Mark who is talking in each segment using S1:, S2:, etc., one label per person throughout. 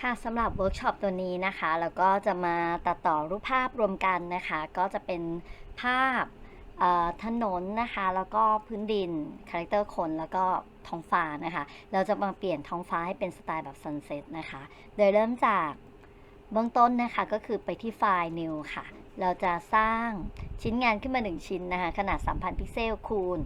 S1: ค่ะสำหรับเวิร์กช็อปตัวนี้นะคะแล้วก็จะมาตัดต่อรูปภาพรวมกันนะคะ ก็จะเป็นภาพถนนนะคะ แล้วก็พื้นดินคาแรคเตอร์คนแล้วก็ท้องฟ้านะคะ เราจะมาเปลี่ยนท้องฟ้าให้เป็นสไตล์แบบ sunset นะคะ โดยเริ่มจากเบื้องต้นนะคะก็คือไปที่ไฟล์ new ค่ะ เราจะสร้างชิ้นงานขึ้นมา 1 ชิ้นนะคะ ขนาด 3,000 พิกเซลคูณ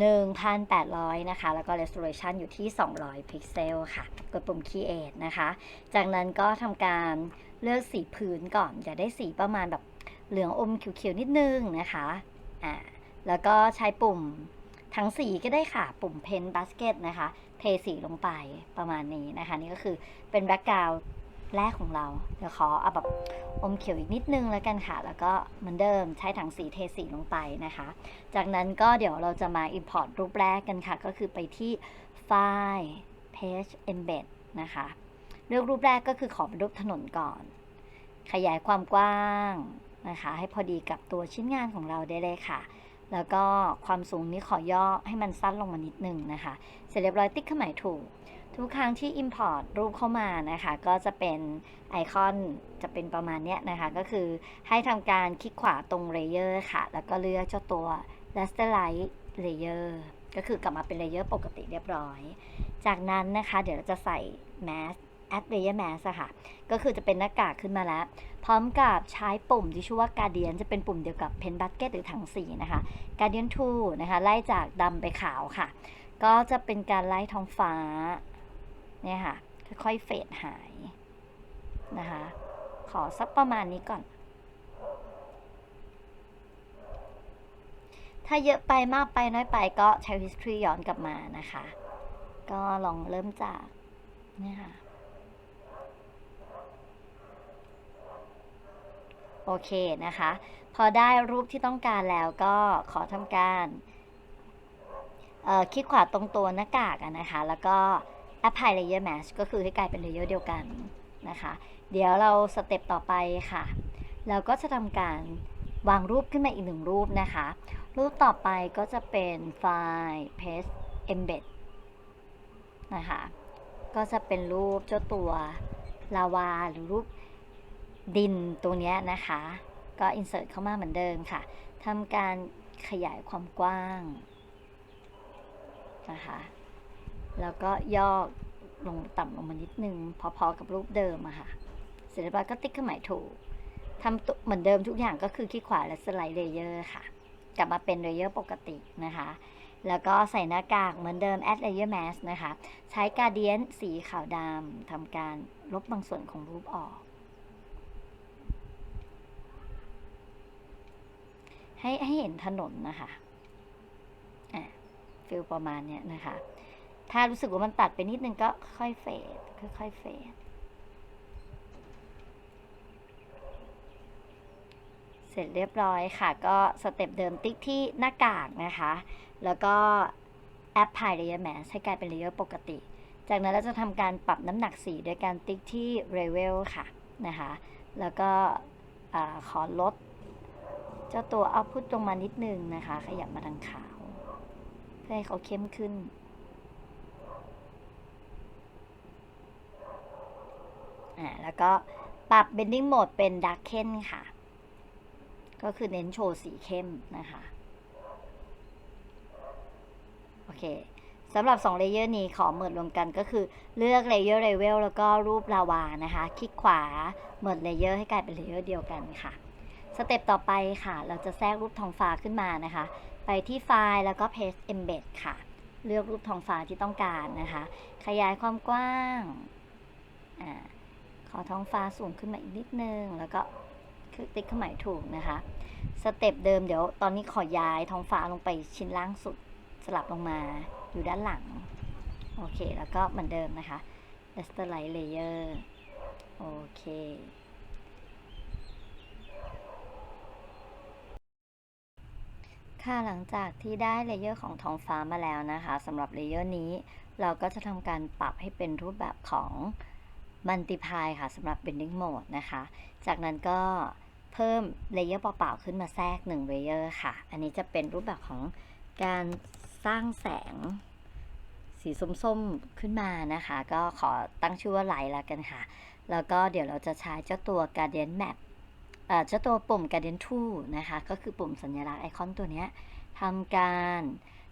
S1: 1,800 นะคะ แล้วก็ resolution อยู่ที่ 200 พิกเซลค่ะ กดปุ่ม create นะคะ จากนั้นก็ทำการเลือกสีพื้นก่อนอย่าได้สีประมาณแบบเหลืองอมเขียวๆ นิดนึงนะคะ อ่า แล้วก็ใช้ปุ่มทั้งสีก็ได้ค่ะ ปุ่ม pen basket นะคะ เทสีลงไปประมาณนี้นะคะ นี่ก็คือเป็นแบ็กกราวด์ แรกของเราเดี๋ยวขอเอาแบบอมเขียวอีกนิดนึงแล้วกันค่ะ แล้วก็เหมือนเดิมใช้ถังสีเทสีลงไปนะคะ จากนั้นก็เดี๋ยวเราจะมา import รูปแรกกันค่ะ ก็คือไปที่ไฟล์ page embed นะคะเลือกรูปแรกก็คือขอเป็นรูปถนนก่อน ขยายความกว้างนะคะ ให้พอดีกับตัวชิ้นงานของเราได้เลยค่ะ แล้วก็ความสูงนี้ขอย่อให้มันสั้นลงมานิดนึงนะคะ เสร็จเรียบร้อยติ๊กเครื่องหมายถูก ทุกครั้งที่ Import รูปเข้ามานะคะ ก็จะเป็นไอคอนจะเป็นประมาณเนี้ยนะคะ ก็คือให้ทำการคลิกขวาตรง Layer ค่ะ แล้วก็เลือกเจ้าตัว Rasterlize Layer ก็คือกลับมาเป็น Layer ปกติเรียบร้อย จากนั้นนะคะ เดี๋ยวเราจะใส่ Mask Add Layer Mask ค่ะ ก็คือจะเป็นหน้ากากขึ้นมาแล้ว พร้อมกับใช้ปุ่มที่ชื่อว่า Guardian จะเป็นปุ่มเดียวกับ Pen Bucket หรือถังสีนะคะ Guardian 2 นะคะ ไล่จากดำไปขาวค่ะ ก็จะเป็นการไล่ท้องฟ้า เนี่ยค่ะ ค่อยๆเฟดหายนะคะ ขอสักประมาณนี้ก่อน ถ้าเยอะไปมากไปน้อยไปก็ใช้ history ย้อนกลับมานะคะ ก็ลองเริ่มจากเนี่ยค่ะโอเคนะคะ พอได้รูปที่ต้องการแล้วก็ขอทำการคลิกขวาตรงตัวหน้ากากนะคะ แล้วก็ apply layer mask ก็คือให้กลายเป็น layer เดียวกันนะคะ เดี๋ยวเราสเต็ปต่อไปค่ะ เราก็จะทำการวางรูปขึ้นมาอีกหนึ่งรูปนะคะ รูปต่อไปก็จะเป็นไฟล์ paste embed นะคะ ก็จะเป็นรูปเจ้าตัวลาวาหรือรูปดินตัวเนี้ยนะคะ ก็ insert เข้ามาเหมือนเดิมค่ะทำการขยายความกว้างนะคะ แล้วก็ย่อลงต่ำลงมานิดนึง พอๆกับรูปเดิมอะค่ะ เสร็จเรียบร้อยก็ติ๊กเครื่องหมายถูกทำเหมือนเดิมทุกอย่างก็คือคลิกขวาและสไลด์เลเยอร์ค่ะ กลับมาเป็นเลเยอร์ปกตินะคะ แล้วก็ใส่หน้ากากเหมือนเดิม add layer mask นะคะ ใช้การเดียนสีขาวดำทำการลบบางส่วนของรูปออก ให้ให้เห็นถนนนะคะอะฟิลประมาณเนี้ยนะคะ ถ้ารู้สึกว่ามันตัดไปนิดนึงก็ค่อยเฟดค่อยๆเฟดเสร็จเรียบร้อยค่ะ ก็สเต็ปเดิมติ๊กที่หน้ากากนะคะ แล้วก็แอปพลายเลเยอร์แมสให้กลายเป็นเลเยอร์ปกติ จากนั้นเราจะทำการปรับน้ำหนักสีโดยการติ๊กที่ Level ค่ะนะคะ แล้วก็ขอลดเจ้าตัวเอาพุตลงมานิดนึงนะคะ ขยับมาทางขาว เพื่อให้เขาเข้มขึ้น อ่าแล้วก็ปรับ bending mode เป็น darken ค่ะ ก็คือเน้นโชว์สีเข้มนะคะ โอเคสำหรับ2เลเยอร์นี้ขอเหมิดรวมกันก็คือเลือกเลเยอร์เลเวลแล้วก็รูปลาวานะคะ คลิกขวาเหมิดเลเยอร์ให้กลายเป็นเลเยอร์เดียวกันค่ะสเต็ปต่อไปค่ะ เราจะแทรกรูปทองฟ้าขึ้นมานะคะ ไปที่ไฟล์แล้วก็ paste embed ค่ะ เลือกรูปทองฟ้าที่ต้องการนะคะ ขยายความกว้างอ่า ขอท้องฟ้าสูงขึ้นมาอีกนิดนึง แล้วก็คือติ๊กเครื่องหมายถูกนะคะ สเต็ปเดิมเดี๋ยวตอนนี้ขอย้ายท้องฟ้าลงไปชิ้นล่างสุดสลับลงมาอยู่ด้านหลัง โอเค แล้วก็เหมือนเดิมนะคะ Rasterlize Layer โอเคค่ะหลังจากที่ได้เลเยอร์ของท้องฟ้ามาแล้วนะคะสำหรับเลเยอร์นี้ เราก็จะทำการปรับให้เป็นรูปแบบของ Multiply ค่ะสำหรับ Bending Mode นะคะ จากนั้นก็เพิ่มเลเยอร์เปล่าๆขึ้นมาแทรก1เลเยอร์ค่ะ อันนี้จะเป็นรูปแบบของการสร้างแสงสีส้มๆขึ้นมานะคะ ก็ขอตั้งชื่อว่าไลท์ละกันค่ะ แล้วก็เดี๋ยวเราจะใช้เจ้าตัว Guardian Map เจ้าตัวปุ่ม Guardian Tool นะคะ ก็คือปุ่มสัญลักษณ์ไอคอนตัวนี้ทำการ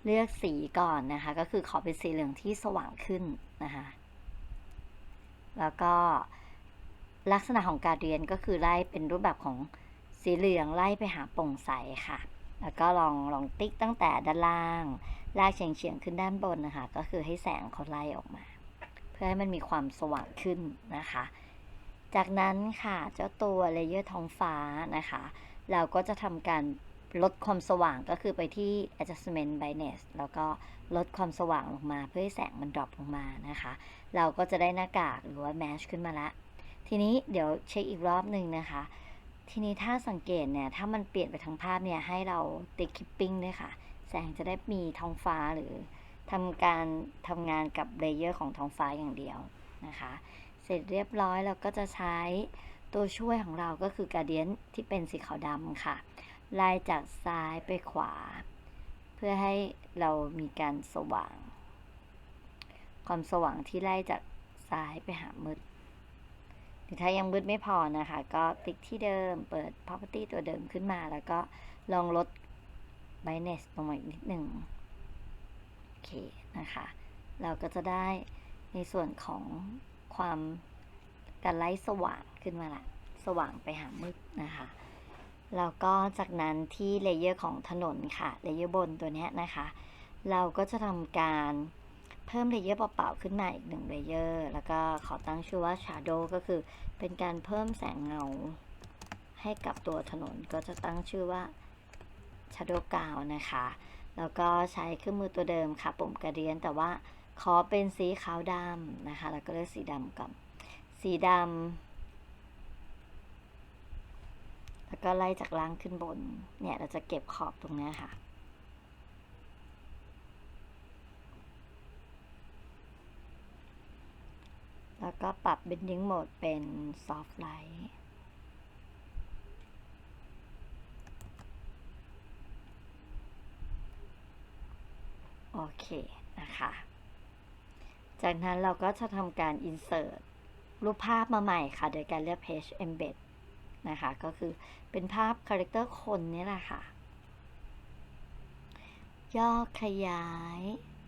S1: เลือกสีก่อนนะคะ ก็คือขอเป็นสีเหลืองที่สว่างขึ้นนะคะ แล้วก็ลักษณะของการเรียนก็คือไล่เป็นรูปแบบของสีเหลืองไล่ไปหาโปร่งใสค่ะ แล้วก็ลองลองติ๊กตั้งแต่ด้านล่าง ลากเฉียงเฉียงขึ้นด้านบนนะคะ ก็คือให้แสงเขาไล่ออกมา เพื่อให้มันมีความสว่างขึ้นนะคะ จากนั้นค่ะเจ้าตัวเลเยอร์ท้องฟ้านะคะ เราก็จะทำการ ลดความสว่างก็คือไปที่ adjustment brightness แล้วก็ลดความสว่างลงมาเพื่อให้แสงมันดรอปลงมานะคะ เราก็จะได้หน้ากากหรือว่า mesh ขึ้นมาละ ทีนี้เดี๋ยวเช็คอีกรอบหนึ่งนะคะ ทีนี้ถ้าสังเกตเนี่ย ถ้ามันเปลี่ยนไปทั้งภาพเนี่ยให้เราติดคิปปิ้งด้วยค่ะ แสงจะได้มีท้องฟ้าหรือทำการทำงานกับเลเยอร์ของท้องฟ้าอย่างเดียวนะคะ เสร็จเรียบร้อยเราก็จะใช้ตัวช่วยของเราก็คือ Gradient ที่เป็นสีขาวดำค่ะ ไล่จากซ้ายไปขวา เพื่อให้เรามีการสว่าง ความสว่างที่ไล่จากซ้ายไปหามืดหรือถ้ายังมืดไม่พอนะคะ ก็ติ๊กที่เดิมเปิด property ตัวเดิมขึ้นมา แล้วก็ลองลด brightness ลงมาอีกนิดหนึ่งโอเคนะคะ เราก็จะได้ในส่วนของความการไล่สว่างขึ้นมาละ สว่างไปหามืดนะคะ แล้วก็จากนั้นที่เลเยอร์ของถนนค่ะเลเยอร์บนตัวนี้นะคะ เราก็จะทำการเพิ่มเลเยอร์เปล่าๆขึ้นมาอีกหนึ่งเลเยอร์แล้วก็ขอตั้งชื่อว่า Shadow ก็คือเป็นการเพิ่มแสงเงาให้กับตัวถนนก็จะตั้งชื่อว่า Shadow กาวนะคะ แล้วก็ใช้เครื่องมือตัวเดิมค่ะปุ่มกระเดียน แต่ว่าขอเป็นสีขาวดำนะคะ แล้วก็เลือกสีดำก่อนสีดำ แล้วก็ไล่จากล่างขึ้นบน เนี่ยเราจะเก็บขอบตรงนี้ค่ะ แล้วก็ปรับ bending mode เป็น soft light โอเค นะคะ จากนั้นเราก็จะทำการ insert รูปภาพมาใหม่ค่ะ โดยการเลือก page embed นะคะ ก็คือเป็นภาพคาแรคเตอร์คนนี่แหละค่ะ ย่อขยาย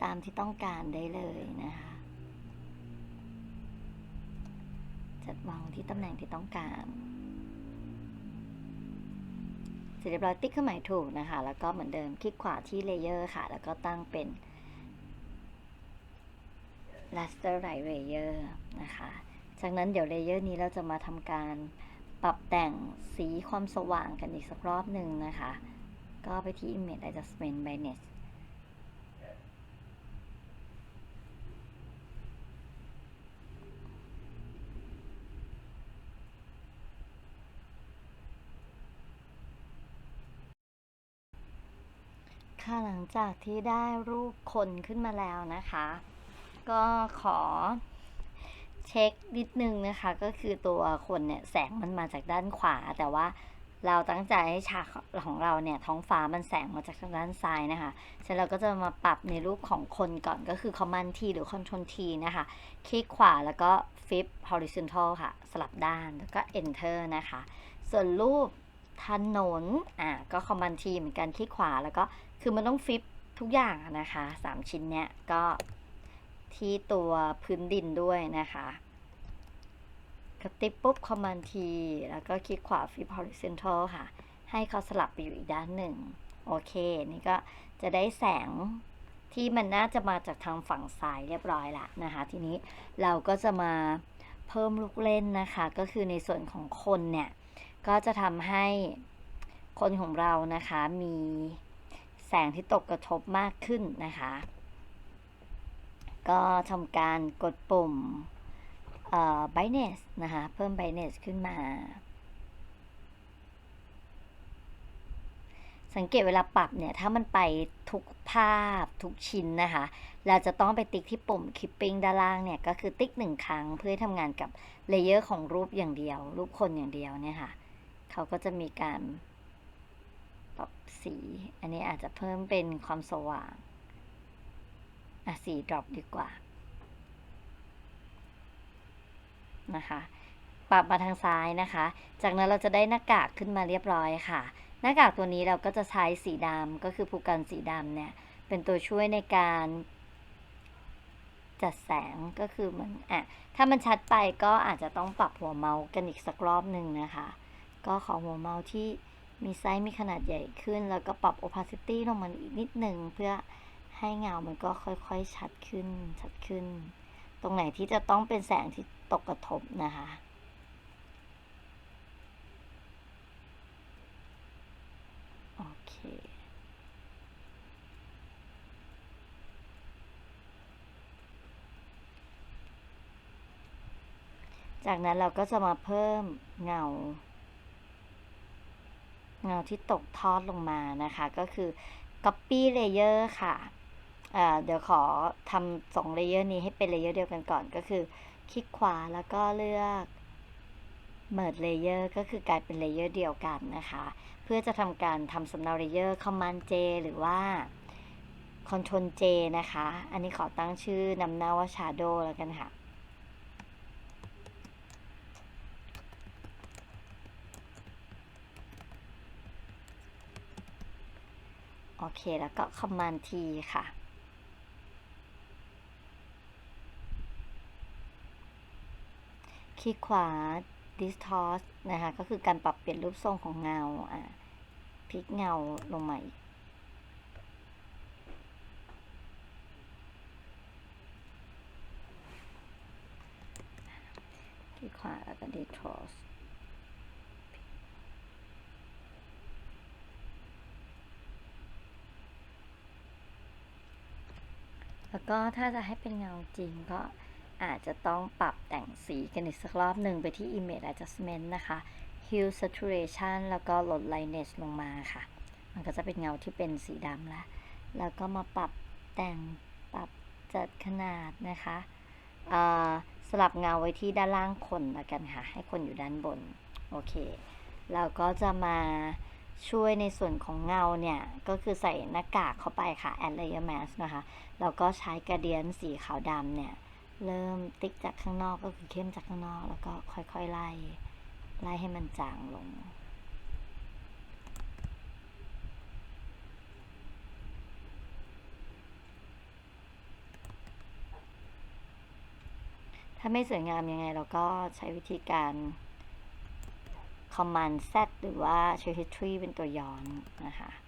S1: ตามที่ต้องการได้เลยนะคะ จัดวางที่ตำแหน่งที่ต้องการเสร็จเรียบร้อยติ๊กเครื่องหมายถูกนะคะ แล้วก็เหมือนเดิมคลิกขวาที่เลเยอร์ค่ะ แล้วก็ตั้งเป็น raster light layer นะคะ จากนั้นเดี๋ยวเลเยอร์นี้เราจะมาทำการ ปรับแต่งสีความสว่างกันอีกสักรอบหนึ่งนะคะ ก็ไปที่ image adjustment brightness ค่ะหลังจากที่ได้รูปคนขึ้นมาแล้วนะคะ ก็ขอ เช็คนิดนึงนะคะ ก็คือตัวคนเนี่ยแสงมันมาจากด้านขวา แต่ว่าเราตั้งใจให้ฉากของเราเนี่ยท้องฟ้ามันแสงมาจากทางด้านซ้ายนะคะเสร็จเราก็จะมาปรับในรูปของคนก่อนก็คือ Command T หรือ Control T นะคะ คลิกขวาแล้วก็ Flip Horizontal ค่ะ สลับด้านแล้วก็ Enter นะคะ ส่วนรูปถนนอะก็ Command T เหมือนกันคลิกขวาแล้วก็คือมันต้องฟิปทุกอย่างนะคะสามชิ้นเนี้ยก็ ที่ตัวพื้นดินด้วยนะคะกระติบปุ๊บ Command T แล้วก็คลิกขวา Flip Horizontal ค่ะ ให้เขาสลับไปอยู่อีกด้านหนึ่ง โอเค นี่ก็จะได้แสงที่มันน่าจะมาจากทางฝั่งซ้ายเรียบร้อยละนะคะ ทีนี้เราก็จะมาเพิ่มลูกเล่นนะคะ ก็คือในส่วนของคนเนี่ย ก็จะทำให้คนของเรานะคะมีแสงที่ตกกระทบมากขึ้นนะคะ ก็ทำการกดปุ่ม brightness นะคะ เพิ่ม brightness ขึ้นมา สังเกตเวลาปรับเนี่ย ถ้ามันไปทุกภาพทุกชิ้นนะคะ เราจะต้องไปติ๊กที่ปุ่ม keeping ด้านล่างเนี่ย ก็คือติ๊กหนึ่งครั้งเพื่อทำงานกับเลเยอร์ของรูปอย่างเดียว รูปคนอย่างเดียวเนี่ยค่ะ เขาก็จะมีการปรับสี อันนี้อาจจะเพิ่มเป็นความสว่าง อะสีดรอปดีกว่า นะคะ ปรับมาทางซ้ายนะคะ จากนั้นเราจะได้หน้ากากขึ้นมาเรียบร้อยค่ะ หน้ากากตัวนี้เราก็จะใช้สีดำก็คือภูกันสีดำเนี่ย เป็นตัวช่วยในการจัดแสงก็คือมันอะถ้ามันชัดไปก็อาจจะต้องปรับหัวเมาส์กันอีกสักรอบหนึ่งนะคะ ก็ขอหัวเมาส์ที่มีไซส์มีขนาดใหญ่ขึ้น แล้วก็ปรับ opacity ลงมาอีกนิดหนึ่งเพื่อ ให้เงามันก็ค่อยๆชัดขึ้น ชัดขึ้น ตรงไหนที่จะต้องเป็นแสงที่ตกกระทบนะคะโอเคจากนั้นเราก็จะมาเพิ่มเงา เงาที่ตกทอดลงมานะคะ ก็คือ copy layer ค่ะ เดี๋ยวขอทำสองเลเยอร์นี้ให้เป็นเลเยอร์เดียวกันก่อนก็คือ คลิกขวาแล้วก็เลือก merge layer ก็คือกลายเป็นเลเยอร์เดียวกันนะคะ เพื่อจะทำการทำสำเนาเลเยอร์ command J หรือว่า control J นะคะ อันนี้ขอตั้งชื่อนำหน้าว่า shadow แล้วกันค่ะโอเค แล้วก็ command T ค่ะ คลิกขวา distort นะคะ ก็คือการปรับเปลี่ยนรูปทรงของเงา อะพลิกเงาลงมาอีกคลิกขวาแล้วก็ distort แล้วก็ถ้าจะให้เป็นเงาจริงก็ อาจจะต้องปรับแต่งสีกันอีกสักรอบหนึ่งไปที่ image adjustment นะคะ hue saturation แล้วก็ลด lightness ลงมาค่ะ มันก็จะเป็นเงาที่เป็นสีดำแล้ว แล้วก็มาปรับแต่งปรับจัดขนาดนะคะสลับเงาไว้ที่ด้านล่างคนล้วกันค่ะ ให้คนอยู่ด้านบน โอเค เราก็จะมาช่วยในส่วนของเงาเนี่ย ก็คือใส่หน้ากากเข้าไปค่ะ add layer mask นะคะ แล้วก็ใช้กระเดียนสีขาวดำเนี่ย เริ่มติ๊กจากข้างนอกก็คือเข้มจากข้างนอก แล้วก็ค่อยๆไล่ไล่ให้มันจางลง ถ้าไม่สวยงามยังไงเราก็ใช้วิธีการ command z หรือว่าใช้ history เป็นตัวย้อนนะคะ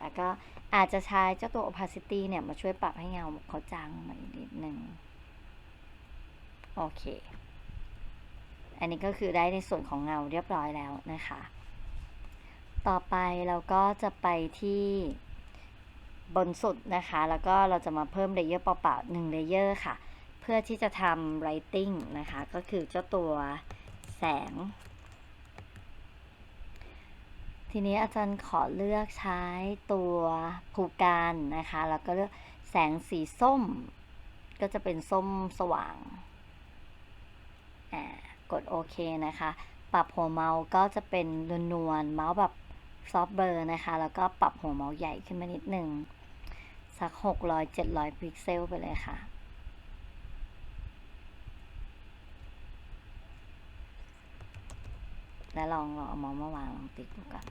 S1: แล้วก็อาจจะใช้เจ้าตัว opacity เนี่ย มาช่วยปรับให้เงาเขาจางมาอีกนิดนึงโอเค อันนี้ก็คือได้ในส่วนของเงาเรียบร้อยแล้วนะคะ ต่อไปเราก็จะไปที่บนสุดนะคะ แล้วก็เราจะมาเพิ่มเลเยอร์เปล่าๆหนึ่งเลเยอร์ค่ะ เพื่อที่จะทำ writing นะคะ ก็คือเจ้าตัวแสง ทีนี้อาจารย์ขอเลือกใช้ตัวภูการนะคะ แล้วก็เลือกแสงสีส้ม ก็จะเป็นส้มสว่างกดโอเคนะคะ ปรับหัวเมาส์ก็จะเป็นนวลๆเมาส์แบบซอฟเบอร์นะคะ แล้วก็ปรับหัวเมาส์ใหญ่ขึ้นมานิดหนึ่งสัก 600-700 พิกเซลไปเลยค่ะ และลองลองเอาเมาส์มาวางลองติ๊กดูกัน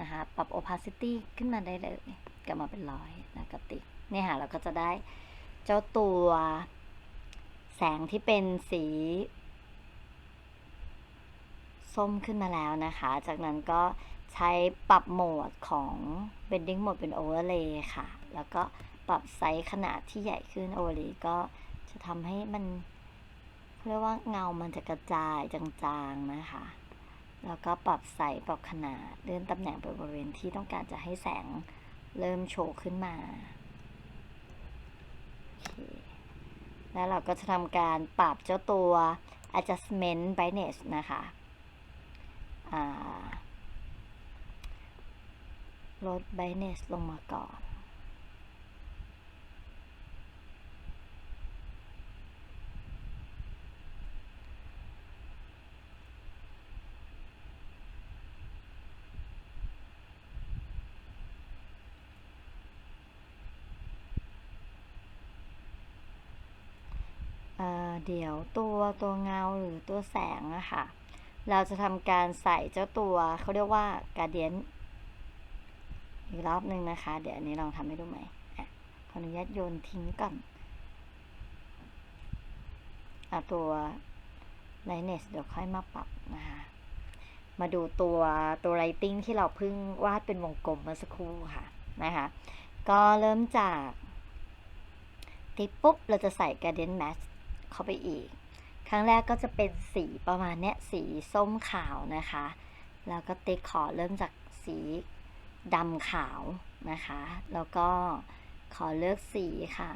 S1: นะคะปรับ opacity ขึ้นมาได้เลยกลับมาเป็นร้อยแล้วก็ติ๊กเนี่ยค่ะเราก็จะได้เจ้าตัวแสงที่เป็นสี ส้มขึ้นมาแล้วนะคะ จากนั้นก็ใช้ปรับโหมดของ bending mode เป็น overlay ค่ะ แล้วก็ปรับไซส์ขนาดที่ใหญ่ขึ้น overlay ก็จะทำให้มันเรียกว่าเงามันจะกระจายจางๆนะคะ แล้วก็ปรับไซส์ปรับขนาดเลื่อนตำแหน่งไปบริเวณที่ต้องการจะให้แสงเริ่มโชว์ขึ้นมา แล้วเราก็จะทำการปรับเจ้าตัว adjustment brightness นะคะลด brightness ลงมาก่อน เดี๋ยวตัวตัวเงาหรือตัวแสงอะค่ะ เราจะทำการใส่เจ้าตัวเขาเรียกว่าการเดียนอีกรอบหนึ่งนะคะ เดี๋ยวอันนี้ลองทำให้ดูไหมอขออนุญาตโยนทิ้งก่อนเอาตัว lightness เดี๋ยวค่อยมาปรับนะคะ มาดูตัวตัว writing ที่เราเพิ่งวาดเป็นวงกลมเมื่อสักครู่ค่ะนะคะ ก็เริ่มจากติปุ๊บ เราจะใส่ gradient match เข้าไปอีก ครั้งแรกก็จะเป็นสีประมาณเนี้ยสีส้มขาวนะคะ แล้วก็ติ๊กขอเริ่มจากสีดำขาวนะคะ แล้วก็ขอเลือกสีค่ะ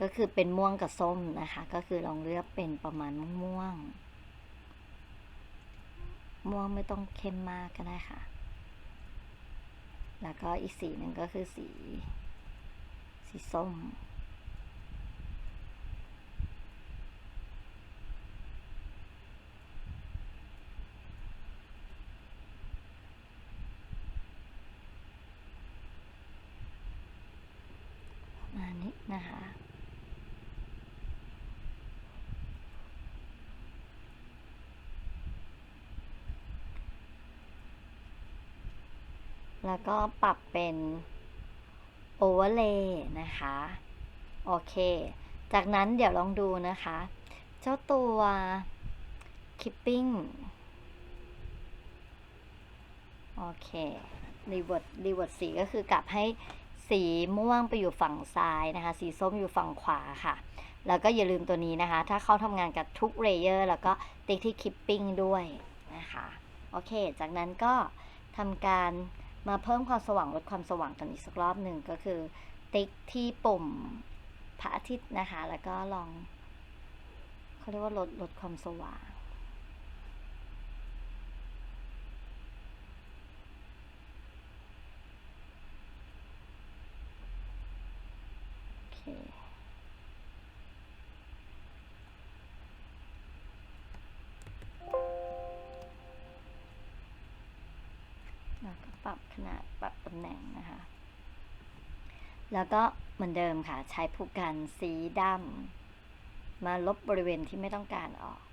S1: ก็คือเป็นม่วงกับส้มนะคะ ก็คือลองเลือกเป็นประมาณม่วง ม่วงไม่ต้องเข้มมากก็ได้ค่ะ แล้วก็อีกสีหนึ่งก็คือสี สีส้ม ประมาณ นะคะแล้วก็ปรับเป็น overlay นะคะ โอเค จากนั้นเดี๋ยวลองดูนะคะ เจ้าตัว keeping โอเค revert revert สีก็คือกลับให้ สีม่วงไปอยู่ฝั่งซ้ายนะคะ สีส้มอยู่ฝั่งขวาค่ะ แล้วก็อย่าลืมตัวนี้นะคะ ถ้าเข้าทำงานกับทุกเลเยอร์แล้วก็ติ๊กที่ keeping ด้วยนะคะ โอเค จากนั้นก็ทำการมาเพิ่มความสว่างลดความสว่างกันอีกสักรอบหนึ่งก็คือ ติ๊กที่ปุ่มพระอาทิตย์นะคะ แล้วก็ลองเขาเรียกว่าลดลดความสว่าง โอเค แล้ว ก็ปรับขนาดปรับตำแหน่งนะคะ แล้วก็เหมือนเดิมค่ะ ใช้ผู้กันสีดำมาลบบริเวณที่ไม่ต้องการออก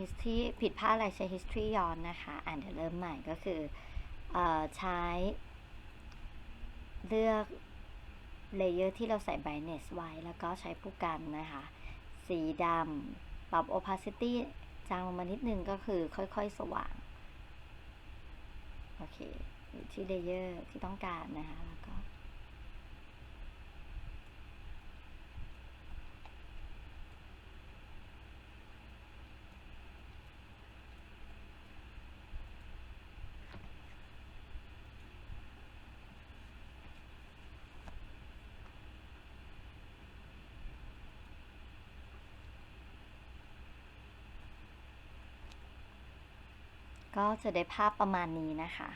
S1: history ผิดพลาดอะไรใช้ history ย้อนนะคะ อ่านเดี๋ยวเริ่มใหม่ก็คือออใช้ เลือกเลเยอร์ที่เราใส่ brightness ไว้ แล้วก็ใช้ผู้กันนะคะ สีดำปรับ opacity จางลงมานิดนึงก็คือค่อยๆ สว่าง โอเค อยู่ที่เลเยอร์ที่ต้องการนะคะ แล้วก็ ก็จะได้ภาพประมาณนี้นะคะ